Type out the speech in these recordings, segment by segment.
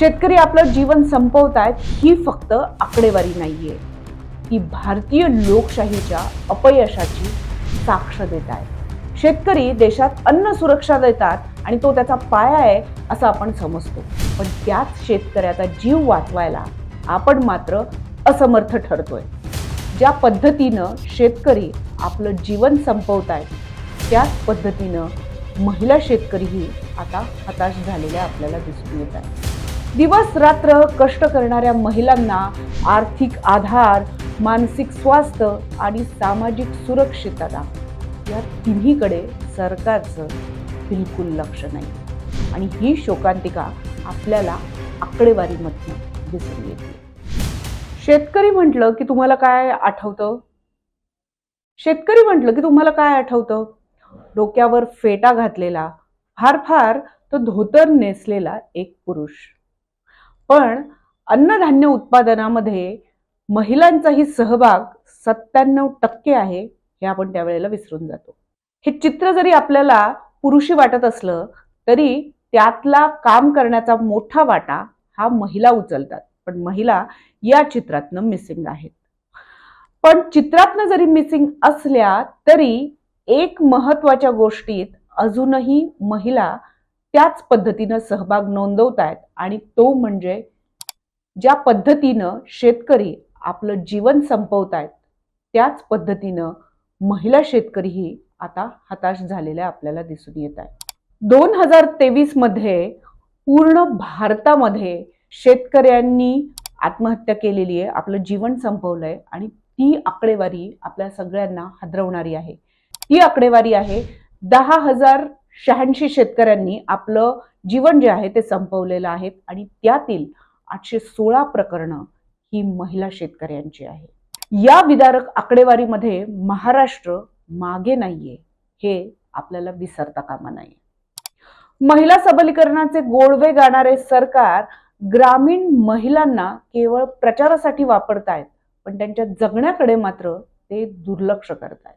शेतकरी आपलं जीवन संपवतायत ही फक्त आकडेवारी नाहीये. ती भारतीय लोकशाहीच्या अपयशाची साक्ष देत आहे शेतकरी देशात अन्न सुरक्षा देतात आणि तो त्याचा पाया आहे असं आपण समजतो. पण त्याच शेतकऱ्याचा जीव वाचवायला आपण मात्र असमर्थ ठरतोय. ज्या पद्धतीनं शेतकरी आपलं जीवन संपवतायत त्याच पद्धतीनं महिला शेतकरीही आता हताश झालेल्या आपल्याला दिसून येत आहे दिवस रात्र कष्ट करणाऱ्या महिलांना आर्थिक आधार मानसिक स्वास्थ्य आणि सामाजिक सुरक्षितता या तिन्हीकडे सरकारचं बिलकुल लक्ष नाही. आणि ही शोकांतिका आपल्याला आकडेवारीमधनं दिसून येते. शेतकरी म्हटलं की तुम्हाला काय आठवतं? शेतकरी म्हटलं की तुम्हाला काय आठवतं? डोक्यावर फेटा घातलेला फार फार तो धोतर नेसलेला एक पुरुष. पण अन्नधान्य उत्पादनामध्ये महिलांचाही सहभाग सत्त्याण्णव टक्के आहे हे आपण त्यावेळेला विसरून जातो. हे चित्र जरी आपल्याला पुरुषी वाटत असलं तरी त्यातला काम करण्याचा मोठा वाटा हा महिला उचलतात. पण महिला या चित्रातनं मिसिंग आहेत. पण चित्रातनं जरी मिसिंग असल्या तरी एक महत्त्वाच्या गोष्टीत अजूनही महिला त्याच पद्धतीनं सहभाग नोंदवतायत आणि तो म्हणजे ज्या पद्धतीनं शेतकरी आपलं जीवन संपवतायत त्याच पद्धतीनं महिला शेतकरीही आता हताश झालेल्या आपल्याला दिसून येत आहे दोन हजार तेवीसमध्ये पूर्ण भारतामध्ये शेतकऱ्यांनी आत्महत्या केलेली आहे आपलं जीवन संपवलंय आणि ती आकडेवारी आपल्या सगळ्यांना हादरवणारी आहे. ती आकडेवारी आहे दहा हजार शहाऐंशी शेतकऱ्यांनी आपलं जीवन जे आहे ते संपवलेलं आहे आणि त्यातील आठशे सोळा प्रकरणं ही महिला शेतकऱ्यांची आहे. या विदारक आकडेवारीमध्ये महाराष्ट्र मागे नाहीये हे आपल्याला विसरता कामा नाही महिला सबलीकरणाचे गोडवे गाणारे सरकार ग्रामीण महिलांना केवळ प्रचारासाठी वापरतायत पण त्यांच्या जगण्याकडे मात्र ते दुर्लक्ष करतायत.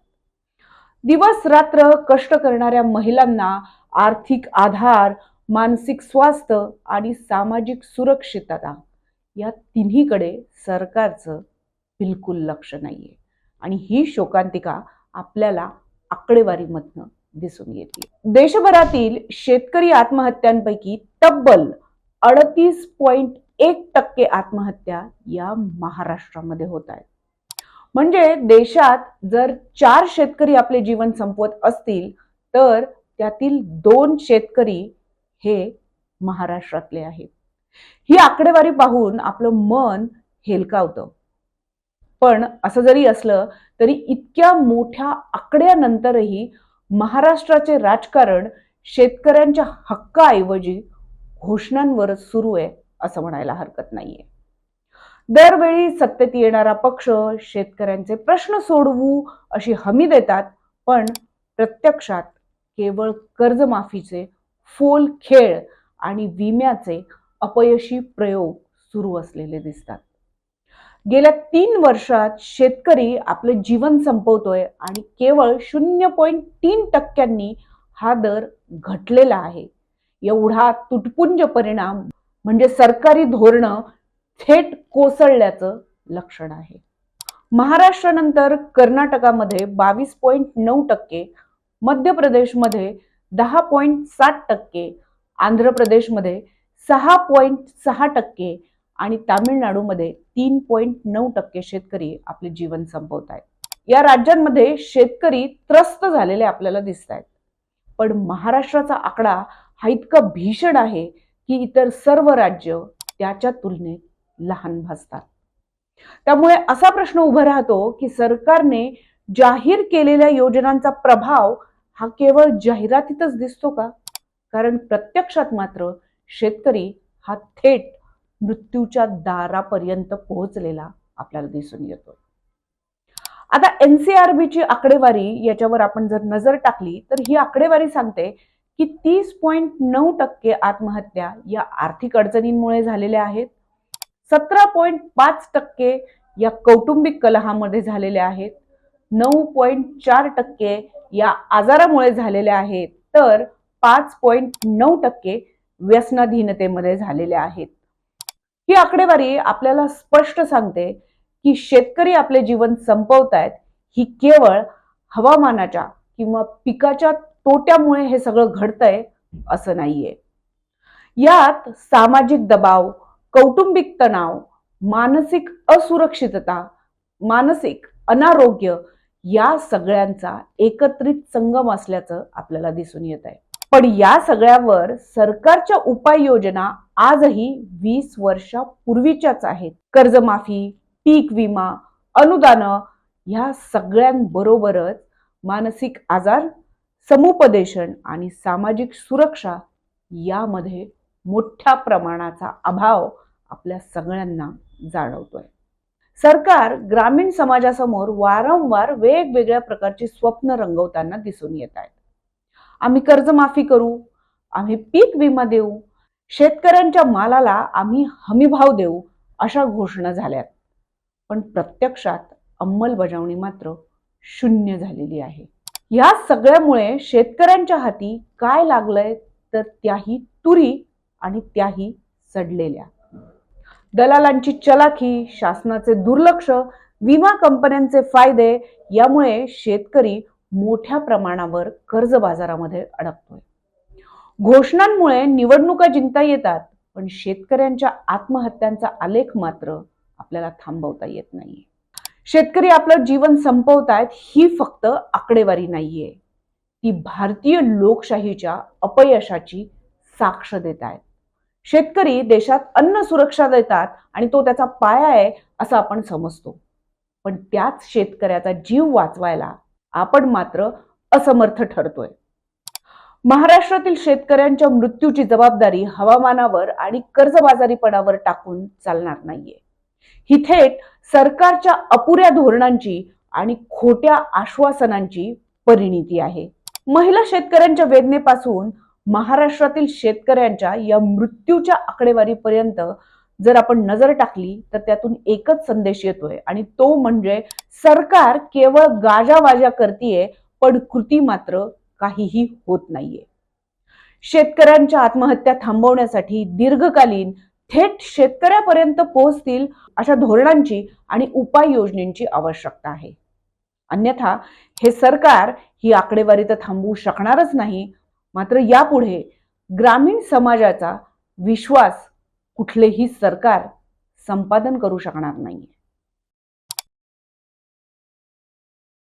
दिवस रात्र कष्ट करणाऱ्या महिलांना आर्थिक आधार मानसिक स्वास्थ्य आणि सामाजिक सुरक्षितता या तिन्हीकडे सरकारचं बिलकुल लक्ष नाही आहे आणि ही शोकांतिका आपल्याला आकडेवारीमधनं दिसून येते. देशभरातील शेतकरी आत्महत्यांपैकी तब्बल अडतीस पॉईंट एक टक्के आत्महत्या या महाराष्ट्रामध्ये होत आहेत. म्हणजे देशात जर चार शेतकरी आपले जीवन संपवत असतील तर त्यातील दोन शेतकरी हे महाराष्ट्रातले आहेत. ही आकडेवारी पाहून आपलं मन हेलकावतं. पण असं जरी असलं तरी इतक्या मोठ्या आकड्यानंतरही महाराष्ट्राचे राजकारण शेतकऱ्यांच्या हक्काऐवजी घोषणांवर सुरू आहे असं म्हणायला हरकत नाहीये. दरवेळी सत्तेत येणारा पक्ष शेतकऱ्यांचे प्रश्न सोडवू अशी हमी देतात पण प्रत्यक्षात केवळ कर्जमाफीचे फोल खेळ आणि विम्याचे अपयशी प्रयोग सुरू असलेले दिसतात. गेल्या तीन वर्षात शेतकरी आपले जीवन संपवतोय आणि केवळ शून्य पॉईंट तीन टक्क्यांनी हा दर घटलेला आहे. एवढा तुटपुंज परिणाम म्हणजे सरकारी धोरणं थेट कोसळल्याचं लक्षण आहे. महाराष्ट्रानंतर कर्नाटकामध्ये बावीस पॉईंट नऊ टक्के मध्य प्रदेशमध्ये दहा पॉईंट सात टक्के आंध्र प्रदेशमध्ये सहा पॉईंट सहा टक्के आणि तामिळनाडूमध्ये तीन पॉईंट नऊ टक्के शेतकरी आपले जीवन संपवत आहेत. या राज्यांमध्ये शेतकरी त्रस्त झालेले आपल्याला दिसत आहेत. पण महाराष्ट्राचा आकडा हा इतका भीषण आहे की इतर सर्व राज्य त्याच्या तुलनेत लहान भासतात. त्यामुळे असा प्रश्न उभा राहतो की सरकारने जाहीर केलेल्या योजनांचा प्रभाव हा केवळ जाहिरातीतच दिसतो का? कारण प्रत्यक्षात मात्र शेतकरी हा थेट मृत्यूच्या दारापर्यंत पोहोचलेला आपल्याला दिसून येतो आता एनसीआरबीची आकडेवारी याच्यावर आपण जर नजर टाकली तर ही आकडेवारी सांगते की तीस पॉईंट नऊ टक्के आत्महत्या या आर्थिक अडचणींमुळे झालेल्या आहेत. सतरा पॉईंट पाच टक्के या कौटुंबिक कलहामध्ये झालेल्या आहेत. नऊ पॉईंट चार टक्के या आजारामुळे झालेल्या आहेत. तर पाच पॉईंट नऊ टक्के व्यसनाधीनतेमध्ये झालेल्या आहेत. ही आकडेवारी आपल्याला स्पष्ट सांगते की शेतकरी आपले जीवन संपवतायत ही केवळ हवामानाच्या किंवा पिकाच्या तोट्यामुळे हे सगळं घडतंय असं नाहीये. यात सामाजिक दबाव कौटुंबिक तणाव मानसिक असुरक्षितता मानसिक अनारोग्य या सगळ्यांचा एकत्रित संगम असल्याचं आपल्याला दिसून येत आहे. पण या सगळ्यावर सरकारच्या उपाययोजना आजही वीस वर्षापूर्वीच्याच आहेत. कर्जमाफी पीक विमा अनुदानं ह्या सगळ्यांबरोबरच मानसिक आजार समुपदेशन आणि सामाजिक सुरक्षा यामध्ये मोठ्या प्रमाणाचा अभाव आपल्या सगळ्यांना जाणवतोय. सरकार ग्रामीण समाजासमोर वारंवार वेगवेगळ्या प्रकारची स्वप्न रंगवताना दिसून येत आहेत. आम्ही कर्जमाफी करू आम्ही पीक विमा देऊ शेतकऱ्यांच्या मालाला आम्ही हमीभाव देऊ अशा घोषणा झाल्यात. पण प्रत्यक्षात अंमलबजावणी मात्र शून्य झालेली आहे. या सगळ्यामुळे शेतकऱ्यांच्या हाती काय लागलंय तर त्याही तुरी आणि त्याही सडलेल्या. दलालांची चलाखी शासनाचे दुर्लक्ष विमा कंपन्यांचे फायदे यामुळे शेतकरी मोठ्या प्रमाणावर कर्ज बाजारामध्ये अडकतोय. घोषणांमुळे निवडणुका जिंकता येतात पण शेतकऱ्यांच्या आत्महत्यांचा आलेख मात्र आपल्याला थांबवता येत नाहीये. शेतकरी आपलं जीवन संपवतायत ही फक्त आकडेवारी नाहीये. ती भारतीय लोकशाहीच्या अपयशाची साक्ष देत आहेत शेतकरी देशात अन्न सुरक्षा देतात आणि तो त्याचा पाया आहे असं आपण समजतो. पण त्याच शेतकऱ्याचा जीव वाचवायला आपण मात्र असमर्थ ठरतोय. महाराष्ट्रातील शेतकऱ्यांच्या मृत्यूची जबाबदारी हवामानावर आणि कर्जबाजारीपणावर टाकून चालणार नाहीये. ही थेट सरकारच्या अपुऱ्या धोरणांची आणि खोट्या आश्वासनांची परिणिती आहे. महिला शेतकऱ्यांच्या वेदनेपासून महाराष्ट्रातील शेतकऱ्यांच्या या मृत्यूच्या आकडेवारीपर्यंत जर आपण नजर टाकली तर त्यातून एकच संदेश येतोय. आणि तो म्हणजे सरकार केवळ गाजावाजा करतीये पण कृती मात्र काहीही होत नाहीये. शेतकऱ्यांच्या आत्महत्या थांबवण्यासाठी दीर्घकालीन थेट शेतकऱ्यापर्यंत पोहोचतील अशा धोरणांची आणि उपाययोजनेची आवश्यकता आहे. अन्यथा हे सरकार ही आकडेवारी तर थांबवू शकणारच नाही मात्र यापुढे ग्रामीण समाजाचा विश्वास कुठलेही सरकार संपादन करू शकणार नाही